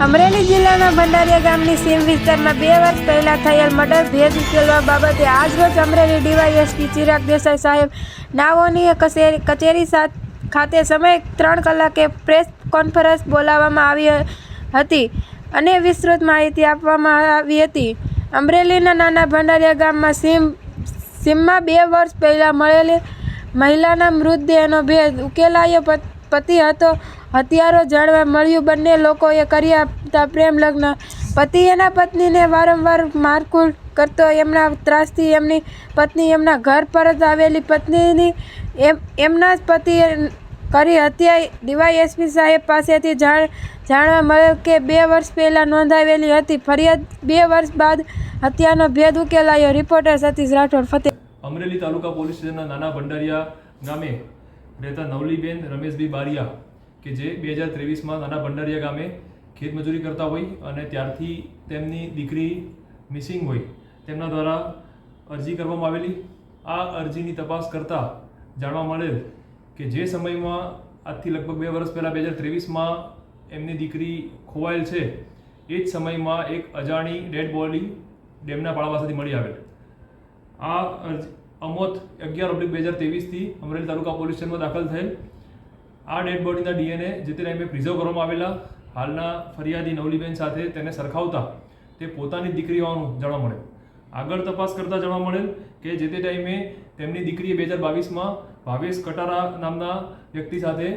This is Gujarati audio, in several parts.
અમરેલી જિલ્લાના ભંડારીયા ગામની સીમ વિસ્તારમાં બે વર્ષ પહેલા થયેલ મર્ડર ભેદ ઉકેલવા બાબતે આજરોજ અમરેલી ડીવાયએસપી ચિરાગ દેસાઈ સાહેબ નાઓની કચેરી કચેરી ખાતે સમય ત્રણ કલાકે પ્રેસ કોન્ફરન્સ બોલાવવામાં આવી હતી અને વિસ્તૃત માહિતી આપવામાં આવી હતી. અમરેલીના નાના ભંડારીયા ગામમાં સીમ સીમમાં બે વર્ષ પહેલાં મળેલી મહિલાના મૃતદેહનો ભેદ ઉકેલાયો પત- હતો. હત્યારો જાણવા મળ્યું. બંને લોકોએ કર્યા હતા પ્રેમ લગ્ન. પતિ એના પત્નીને વારંવાર મારકુટ કરતો. એમના ત્રાસથી એમની પત્ની એમના ઘર પર જ આવેલી. પત્નીની એમ, એમના જ પતિએ કરી હત્યા. ડીવાયએસપી સાહેબ પાસેથી જાણ, જાણવા મળ્યું કે બે વર્ષ પહેલાં નોંધાવેલી હતી. ફરિયાદ બે વર્ષ બાદ હત્યાનો ભેદ ઉકેલાયો. રિપોર્ટર સતીશ રાઠોડ, ફતેહ અમરેલી તાલુકા પોલીસ સ્ટેશનના નાના ભંડારિયા ગામે રહેતા નવલીબેન રમેશભાઈ બારિયા, કે જે બે હજાર ત્રેવીસમાં નાના ભંડારિયા ગામે ખેતમજૂરી કરતા હોય અને ત્યારથી તેમની દીકરી મિસિંગ હોય, તેમના દ્વારા અરજી કરવામાં આવેલી. આ અરજીની તપાસ કરતાં જાણવા મળેલ કે જે સમયમાં, આજથી લગભગ બે વર્ષ પહેલાં બે હજાર ત્રેવીસમાં એમની દીકરી ખોવાયેલ છે, એ જ સમયમાં એક અજાણી ડેડ બોડી ડેમના પાળા પાસેથી મળી આવેલ. આ અરજી અમોત અગિયાર ઓબ્લિક બે હજાર તેવીસથી અમરેલી તાલુકા પોલીસ સ્ટેશનમાં દાખલ થયેલ. આ ડેડ બોડીના ડીએનએ જે તે ટાઈમે પ્રિઝર્વ કરવામાં આવેલા, હાલના ફરિયાદી નવલીબેન સાથે તેને સરખાવતા તે પોતાની દીકરી હોવાનું જાણવા મળે. આગળ તપાસ કરતાં જાણવા મળેલ કે જે તે ટાઈમે તેમની દીકરીએ બે હજાર બાવીસમાં ભાવેશ કટારા નામના વ્યક્તિ સાથે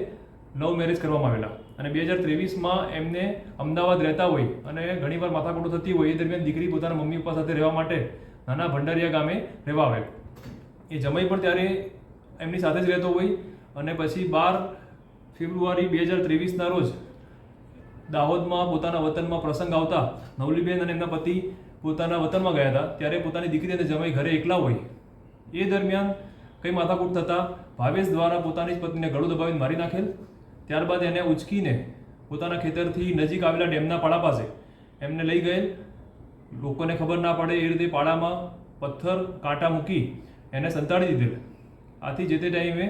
લવ મેરેજ કરવામાં આવેલા અને બે હજાર ત્રેવીસમાં એમને અમદાવાદ રહેતા હોય અને ઘણીવાર માથાકૂટો થતી હોય એ દરમિયાન દીકરી પોતાના મમ્મી પપ્પા સાથે રહેવા માટે નાના ભંડારિયા ગામે રહેવા આવેલ. એ જમાઈ પણ ત્યારે એમની સાથે જ રહેતો હોય. અને પછી બાર ફેબ્રુઆરી બે હજાર ત્રેવીસના રોજ દાહોદમાં પોતાના વતનમાં પ્રસંગ આવતા નવલીબેન અને એમના પતિ પોતાના વતનમાં ગયા હતા. ત્યારે પોતાની દીકરી અને જમાઈ ઘરે એકલા હોય. એ દરમિયાન કંઈ માથાકૂટ થતાં ભાવેશ દ્વારા પોતાની જ પત્નીને ગળું દબાવીને મારી નાખેલ. ત્યારબાદ એને ઉચકીને પોતાના ખેતરથી નજીક આવેલા ડેમના પાળા પાસે એમને લઈ ગયેલ. લોકોને ખબર ના પડે એ રીતે પાળામાં પથ્થર, કાંટા મૂકી એને સંતાડી દીધેલા. આથી જે તે ટાઈમે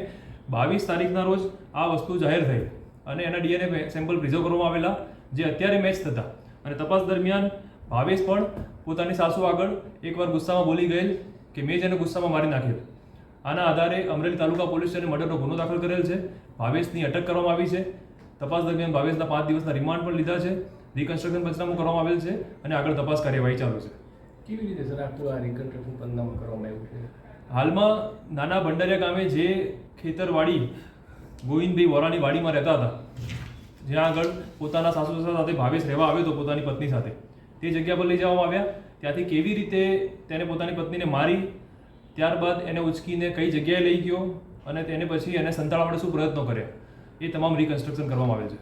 બાવીસ તારીખના રોજ આ વસ્તુ જાહેર થઈ અને એના ડીએનએ સેમ્પલ પ્રિઝર્વ કરવામાં આવેલા, જે અત્યારે મેચ થતા. અને તપાસ દરમિયાન ભાવેશ પણ પોતાની સાસુ આગળ એકવાર ગુસ્સામાં બોલી ગયેલ કે મેં જ એને ગુસ્સામાં મારી નાખેલ. આના આધારે અમરેલી તાલુકા પોલીસ સ્ટેશને મર્ડરનો ગુનો દાખલ કરેલ છે. ભાવેશની અટક કરવામાં આવી છે. તપાસ દરમિયાન ભાવેશના પાંચ દિવસના રિમાન્ડ પણ લીધા છે. રિકન્સ્ટ્રક્શન પંચનામું કરવામાં આવેલ છે અને આગળ તપાસ કાર્યવાહી ચાલુ છે. કેવી રીતે સર આખું આ રિકન્સ્ટ્રક્શન પંચનામું કરવામાં હાલમાં નાના ભંડારિયા ગામે જે ખેતરવાડી ગોવિંદભાઈ વોરાની વાડીમાં રહેતા હતા જ્યાં આગળ પોતાના સાસુ સસરા સાથે ભાવેશ રહેવા આવ્યો હતો પોતાની પત્ની સાથે. તે જગ્યા પર લઈ જવામાં આવ્યા. ત્યાંથી કેવી રીતે તેને પોતાની પત્નીને મારી, ત્યારબાદ એને ઉચકીને કઈ જગ્યાએ લઈ ગયો અને તેને પછી એને સંતાડવા માટે શું પ્રયત્નો કર્યા, એ તમામ રિકન્સ્ટ્રક્શન કરવામાં આવે છે.